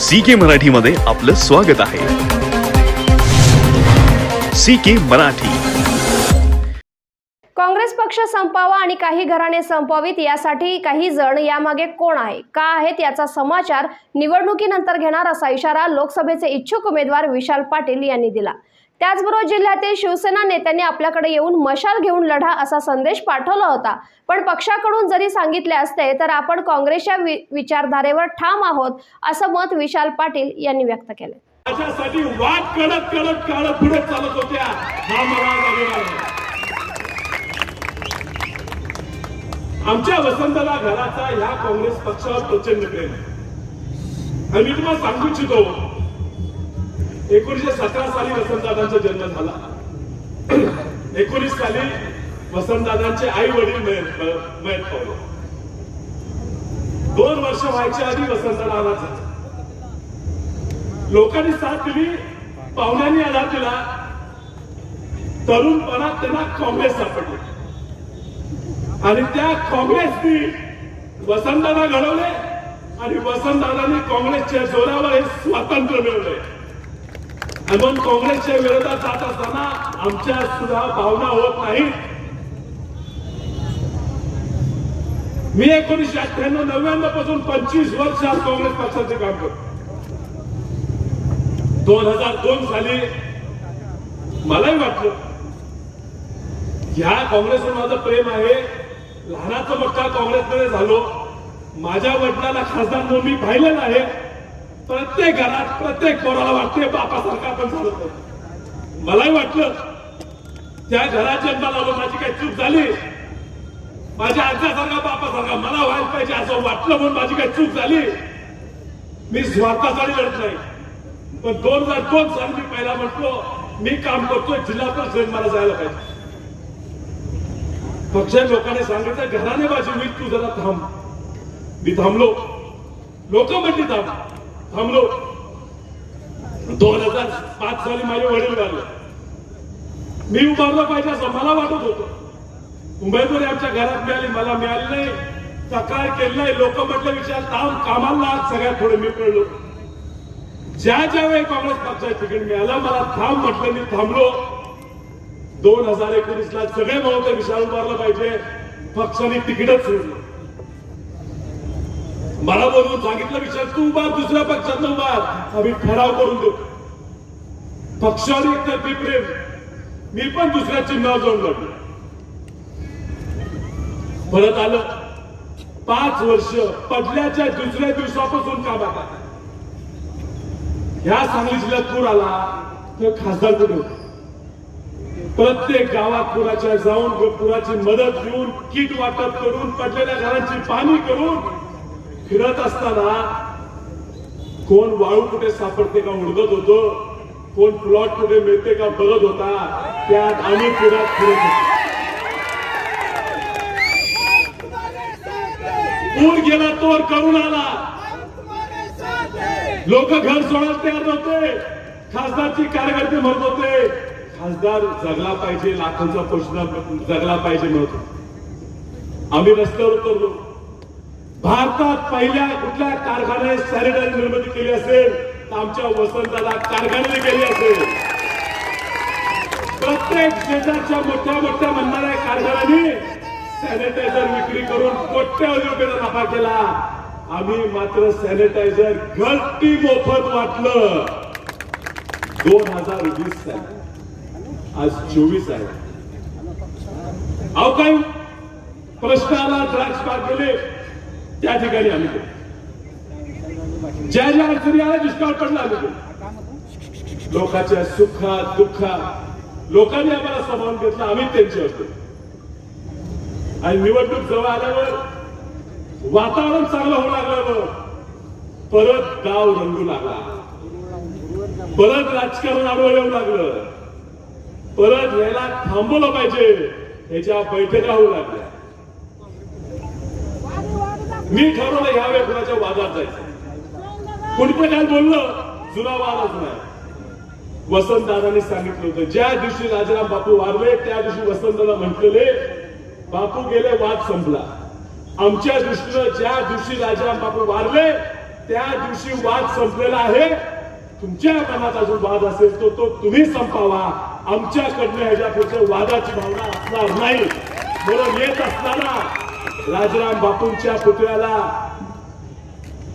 C के मराठीमध्ये आपलं स्वागत आहे. सी के मराठी. काँग्रेस पक्ष संपावा आणि काही घराणे संपावीत यासाठी काही जण यामागे कोण आहे? का आहेत याचा समाचार निवडणुकीनंतर घेणार असा इशारा लोकसभेचे इच्छुक उमेदवार विशाल पाटील यांनी दिला. त्याचबरोबर जिल्ह्यातील शिवसेना नेत्यांनी आपल्याकडे येऊन मशाल घेऊन लढा असा संदेश पाठवला होता. पण पक्षाकडून जरी सांगितले असते तर आपण काँग्रेसच्या विचारधारेवर ठाम आहोत असं मत विशाल पाटील यांनी व्यक्त केले. त्याच्यासाठी वाट कडत कडत काढत पुढे चालत होत्या. हा मला आमच्या वसंतला घराचा ह्या काँग्रेस पक्षावर प्रचंड प्रेम आणि मी तुम्हाला सांगू इच्छितो एकोणीशे सतरा साली वसंतदादांचा जन्म झाला. एकोणीस साली वसंतदादांचे आई वडील मयत पावले. दोन वर्ष व्हायच्या आधी वसंतदादा लोकांनी साथ दिली पाहुण्यांनी आधार दिला. तरुणपणात त्यांना काँग्रेस सापडले. आणि त्या काँग्रेसनी वसंतदादा घडवले आणि वसंतदादांनी काँग्रेसच्या जोरावर हे स्वातंत्र्य मिळवले. म्हणून काँग्रेसच्या विरोधात जात असताना आमच्या सुद्धा भावना होत नाही मी एकोणीसशे अठ्ठ्याण्णव नव्याण्णवपासून पंचवीस वर्ष आज काँग्रेस पक्षाचे काम करतो. दोन हजार दोन साली मलाही वाटलं ह्या काँग्रेसवर माझं प्रेम आहे लहानाचा मोठा काँग्रेसमध्ये झालो. माझ्या वडिलाला खासदार म्हणून मी पाहिलेलं आहे. प्रत्येक घरात प्रत्येक पोराला वाटते बापासारखा पण झालं मलाही वाटलं त्या घरात जन्माला आलो माझी काही चूक झाली? माझ्या आजच्यासारखा बापासारखा मला व्हायला पाहिजे असं वाटलं म्हणून माझी काही चूक झाली? मी स्वार्थासाठी लढत नाही. पण दोन हजार दोन साली मी पहिला म्हटलो मी काम करतोय जिल्हा परिषद मला जायला पाहिजे. पक्ष लोकांनी सांगितलं घराने माझी मी तू जरा थांब. मी थांबलो. लोक म्हणली थांब. थांबलो. दोन हजार पाच साली माझे वडील वारले मी उभारलं पाहिजे असं मला वाटत होत. उमेदवारी आमच्या घरात मिळाली मला मिळाली नाही. तक्रार केली लोक म्हटलं विचार थांब कामाला आज सगळ्यात थोडं मी कळलो ज्या ज्या वेळी काँग्रेस पक्षाचं तिकीट मिळालं मला थांब म्हटलं मी थांबलो. दोन हजार एकोणीस ला सगळे म्हणून विशाल उभारलं पाहिजे. पक्षाने तिकीटच सोडलं. मला बोलून सांगितलं विचार तू उभार दुसऱ्या पक्षात उभार आम्ही ठराव करून देऊ. पक्षावर एक तर्फी प्रेम. मी पण दुसऱ्या चिन्हावर जाऊन लढलो. परत आलं. पाच वर्ष पडल्याच्या दुसऱ्या दिवसापासून कामात आहे ह्या सांगली जिल्ह्यात पूर आला तर खासदार कुठे होते? प्रत्येक गावात पुराच्या जाऊन पुराची मदत घेऊन किट वाटप करून पडलेल्या घरांची पाहणी करून फिरत असताना कोण वाळू कुठे सापडते का उडगत होतो? कोण प्लॉट कुठे मिळते का बघत होता? त्यात आम्ही पुरात फिरत होतो. पूर गेला तोर करून आला. लोक घर सोडायला तयार नव्हते. खासदारची कार्यकर्ते म्हणत होते. खासदार जगला पाहिजे लाखांचा प्रश्न जगला पाहिजे म्हणत आम्ही रस्त्यावर उतरलो. भारतात पहिल्या कुठल्या कारखान्याने सॅनिटाईज निर्मिती केली असेल? तर आमच्या वसंताला कारखान्याने केली असेल. प्रत्येक शेजारच्या मोठ्या मोठ्या म्हणणाऱ्या कारखान्यांनी सॅनिटायझर विक्री करून कोट्यावधी रुपयाचा नफा केला. आम्ही मात्र सॅनिटायझर घरटी मोफत वाटलं. दोन हजार वीस साली. आज चोवीस आहे. अहो काही प्रश्नाला द्राक्ष पाठ केले त्या ठिकाणी आम्ही ज्या ज्या अडचणी आल्या दुष्काळ पडला आम्ही गेलो. लोकांच्या सुखात दुःखात लोकांनी आम्हाला सामावून घेतलं आम्ही त्यांची असतो आणि निवडणूक जवळ आल्यावर वातावरण चांगलं होऊ लागल्यावर परत गाव रंगू लागला. परत राजकारण आडवं येऊ लागलं. परत यायला थांबवलं पाहिजे याच्या बैठका होऊ लागल्या. मी ठरवलं ह्यावेळी कुणाच्या वादात जायचं. कोणी पण काय बोललं जुना वादच नाही वसंतदादांनी सांगितलं होतं ज्या दिवशी राजाराम बापू वारले त्या दिवशी वसंतदादा म्हटलेले बापू गेले वाद संपला. आमच्या दृष्टीनं ज्या दिवशी राजाराम बापू वारले त्या दिवशी वाद संपलेला आहे. तुमच्या मनात अजून वाद असेल तो तो तुम्ही संपावा. आमच्याकडनं ह्याच्या पुढच्या वादाची भावना असणार नाही. म्हणून येत असताना राजराम बापूंच्या पुतळ्याला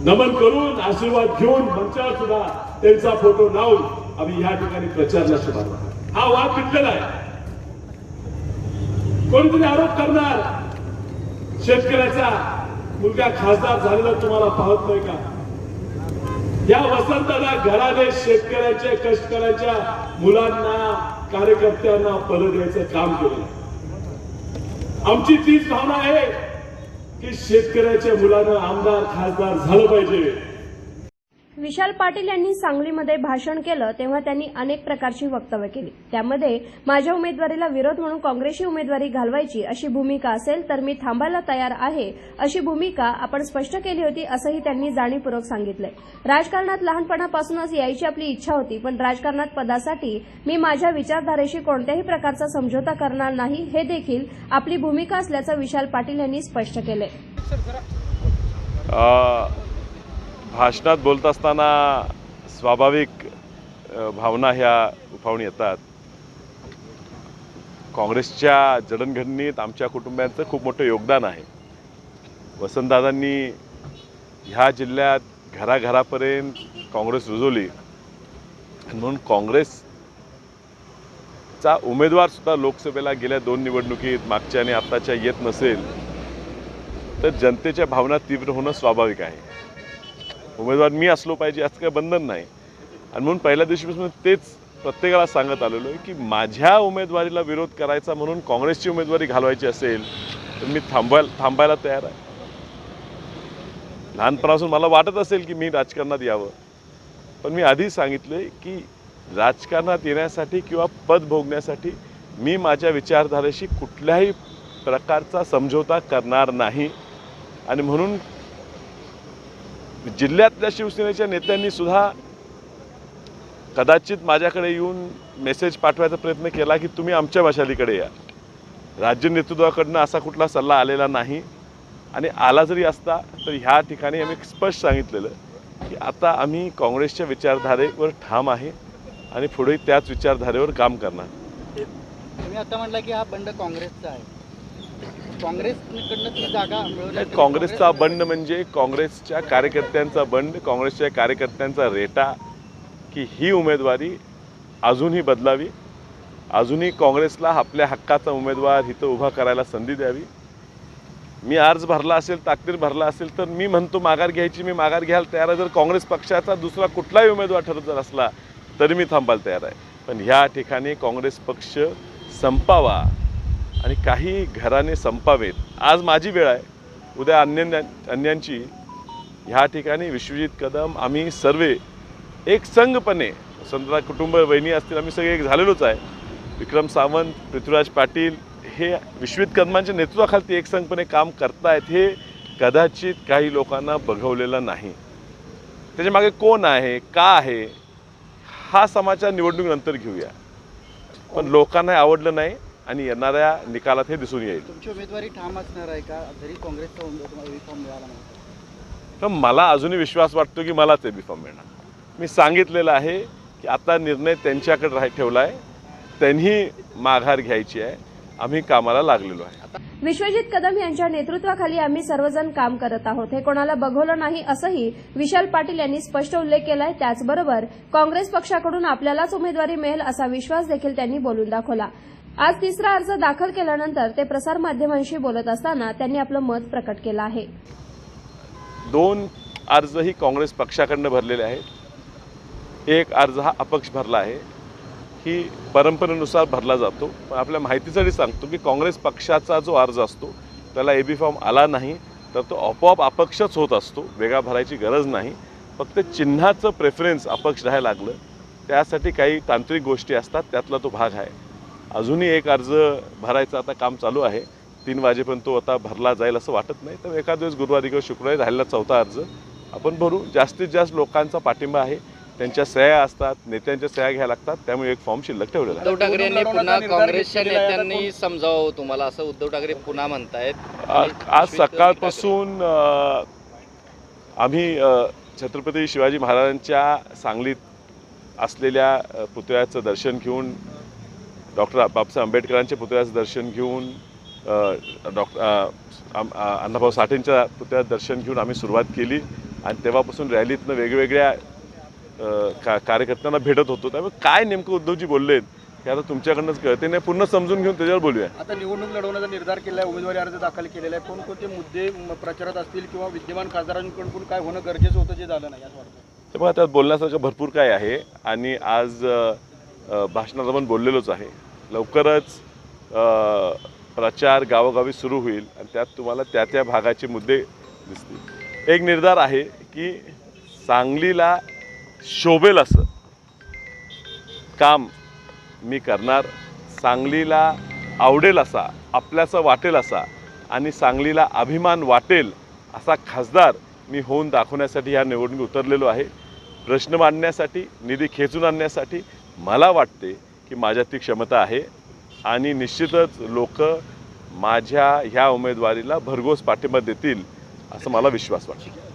नमन करून आशीर्वाद घेऊन मंचावर सुद्धा त्यांचा फोटो लावून आम्ही या ठिकाणी प्रचारला सुरुवात हा वाद पिटलेला आहे. कोणीतरी आरोप करणार शेतकऱ्याचा मुलगा खासदार झालेला तुम्हाला पाहत नाही का? या वसंताला घराने शेतकऱ्याच्या कष्टकऱ्याच्या मुलांना कार्यकर्त्यांना पद द्यायचं काम केलं. आमची तीच भावना आहे. की शेतकऱ्याच्या मुलानं आमदार खासदार झालं पाहिजे. विशाल पाटील यांनी सांगलीमध्ये भाषण केलं तेव्हा त्यांनी अनेक प्रकारची वक्तव्य केली. त्यामध्ये माझ्या उमेदवारीला विरोध म्हणून काँग्रेसची उमेदवारी घालवायची अशी भूमिका असेल तर मी थांबायला तयार आहे अशी भूमिका आपण स्पष्ट केली होती असंही त्यांनी जाणीवपूर्वक सांगितलंय. राजकारणात लहानपणापासूनच यायची आपली इच्छा होती पण राजकारणात पदासाठी मी माझ्या विचारधारेशी कोणत्याही प्रकारचा समझोता करणार नाही हे देखील आपली भूमिका असल्याचं विशाल पाटील यांनी स्पष्ट केलंय. अ, भाषणात बोलत असताना स्वाभाविक भावना ह्या उफावून येतात. काँग्रेसच्या जडणघडणीत आमच्या कुटुंबियांचं खूप मोठं योगदान आहे. वसंतदादांनी ह्या जिल्ह्यात घराघरापर्यंत काँग्रेस रुजवली. आणि म्हणून काँग्रेसचा उमेदवारसुद्धा लोकसभेला गेल्या दोन निवडणुकीत मागच्या आणि आत्ताच्या येत नसेल तर जनतेच्या भावना तीव्र होणं स्वाभाविक आहे. उमेदवार मी असलो पाहिजे असं काही बंधन नाही. आणि म्हणून पहिल्या दिवशीपासून तेच प्रत्येकाला सांगत आलेलो आहे की माझ्या उमेदवारीला विरोध करायचा म्हणून काँग्रेसची उमेदवारी घालवायची असेल तर मी थांबायला थांबायला तयार आहे. लहानपणापासून मला वाटत असेल की मी राजकारणात यावं. पण मी आधी सांगितले की राजकारणात येण्यासाठी किंवा पद भोगण्यासाठी मी माझ्या विचारधारेशी कुठल्याही प्रकारचा समझोता करणार नाही. आणि म्हणून जिल्ह्यातल्या शिवसेनेच्या नेत्यांनी सुद्धा कदाचित माझ्याकडे येऊन मेसेज पाठवायचा प्रयत्न केला की तुम्ही आमच्या मशालीकडे या. राज्य नेतृत्वाकडनं असा कुठला सल्ला आलेला नाही. आणि आला जरी असता तर ह्या ठिकाणी आम्ही स्पष्ट सांगितलेलं की आता आम्ही काँग्रेसच्या विचारधारेवर ठाम आहे आणि पुढे त्याच विचारधारेवर काम करणार. तुम्ही आता म्हटलं की हा बंड काँग्रेसचा आहे. काँग्रेसचा बंड म्हणजे काँग्रेसच्या कार्यकर्त्यांचा बंड काँग्रेसच्या कार्यकर्त्यांचा रेटा की ही उमेदवारी अजूनही बदलावी अजूनही काँग्रेसला आपल्या हक्काचा उमेदवार इथं उभा करायला संधी द्यावी. मी अर्ज भरला असेल ताकदीर भरला असेल तर मी म्हणतो माघार घ्यायची मी माघार घ्यायला तयार आहे. जर काँग्रेस पक्षाचा दुसरा कुठलाही उमेदवार ठरत जर असला तरी मी थांबायला तयार आहे. पण ह्या ठिकाणी काँग्रेस पक्ष संपावा. आणि काही घराने संपावेत. आज माझी वेळ आहे. उद्या अन्य अन्यांची. ह्या ठिकाणी विश्वजित कदम आम्ही सर्वे एक संघपणे. संतरा कुटुंब वहिनी असतील आम्ही सगळे एक झालेलोच आहे. विक्रम सावंत पृथ्वीराज पाटील हे विश्वजित कदमांच्या नेतृत्वाखाली एक संघपणे काम करतायत हे कदाचित काही लोकांना बघवलेलं नाही. त्याच्यामागे कोण आहे का आहे हा समाचार निवडणुकीनंतर घेऊया. पण लोकांना आवडलं नाही. आणि येणाऱ्या निकालात हे दिसून येईल. तुमची उमेदवारी ठाम असणार आहे का? जरी काँग्रेसचा उमेदवार तुम्हाला विफॉर्म मिळाला नाही तर मला अजूनही विश्वास वाटतो की मलाच हे फॉर्म मिळणार. मी सांगितलेलं आहे की आता निर्णय त्यांच्याकडे राह ठेवला आहे त्यांनी माघार घ्यायची आहे. आम्ही कामाला लागलेलो आहे. विश्वजित कदम यांच्या नेतृत्वाखाली आम्ही सर्वजण काम करत आहोत. हे कोणाला बघवलं नाही असंही विशाल पाटील यांनी स्पष्ट उल्लेख केलाय. त्याचबरोबर काँग्रेस पक्षाकडून आपल्यालाच उमेदवारी मिळेल असा विश्वास देखील त्यांनी बोलून दाखवला. आज तिसरा अर्ज दाखल केल्यानंतर ते प्रसारमाध्यमांशी बोलत असताना त्यांनी आपलं मत प्रकट केलं आहे. दोन अर्जही काँग्रेस पक्षाकडनं भरलेले आहेत. एक अर्ज हा अपक्ष भरला आहे. ही परंपरेनुसार भरला जातो. पण आपल्या माहितीसाठी सांगतो की काँग्रेस पक्षाचा जो अर्ज असतो त्याला ए बी फॉर्म आला नाही तर तो आपोआप अपक्षच होत असतो. वेगळा भरायची गरज नाही. फक्त चिन्हाचं प्रेफरन्स अपक्ष राहायला लागलं. त्यासाठी काही तांत्रिक गोष्टी असतात त्यातला तो भाग आहे. अजूनही एक अर्ज भरायचं आता काम चालू आहे. तीन वाजेपर्यंत तो आता भरला जाईल असं वाटत नाही. तर एखाद दिवस गुरुवारी किंवा शुक्रवारी राहिलेला चौथा अर्ज आपण भरू. जास्तीत जास्त लोकांचा पाठिंबा आहे. त्यांच्या सह्या असतात नेत्यांच्या सह्या घ्यायला लागतात. त्यामुळे एक फॉर्म शिल्लक ठेवलेला आहे. उद्धव ठाकरे यांनी पुन्हा काँग्रेसच्या नेत्यांनी समजावं तुम्हाला. असं उद्धव ठाकरे पुन्हा म्हणतायत. आज सकाळपासून आम्ही छत्रपती शिवाजी महाराजांच्या सांगलीत असलेल्या पुतळ्याचं दर्शन घेऊन डॉक्टर बाबासाहेब आंबेडकरांच्या पुतळ्याचं दर्शन घेऊन डॉक्टर अण्णाभाऊ साठेंच्या पुतळ्याचं दर्शन घेऊन आम्ही सुरुवात केली आणि तेव्हापासून रॅलीतनं वेगवेगळ्या का कार्यकर्त्यांना भेटत होतो. त्यामुळे काय नेमकं उद्धवजी बोललेत हे आता तुमच्याकडनंच कळते नाही पूर्ण समजून घेऊन त्याच्यावर बोलूया. आता निवडणूक लढवण्याचा निर्धार केला आहे उमेदवारी अर्ज दाखल केलेला आहे. कोणकोणते मुद्दे प्रचारात असतील किंवा विद्यमान खासदारांकडून काय होणं गरजेचं होतं जे झालं नाही त्यामुळे त्यात बोलण्यासारखं भरपूर काय आहे आणि आज भाषणात आपण बोललेलोच आहे. लवकरच प्रचार गावोगावी सुरू होईल आणि त्यात तुम्हाला त्या त्या भागाचे मुद्दे दिसतील. एक निर्धार आहे की सांगलीला शोभेल असं काम मी करणार. सांगलीला आवडेल असा आपल्याचं वाटेल असा आणि सांगलीला अभिमान वाटेल असा खासदार मी होऊन दाखवण्यासाठी ह्या निवडणूक उतरलेलो आहे. प्रश्न मांडण्यासाठी निधी खेचून आणण्यासाठी मला वाटते की माझ्यात ती क्षमता आहे. आणि निश्चितच लोक माझ्या ह्या उमेदवारीला भरघोस पाठिंबा देतील असं मला विश्वास वाटतो.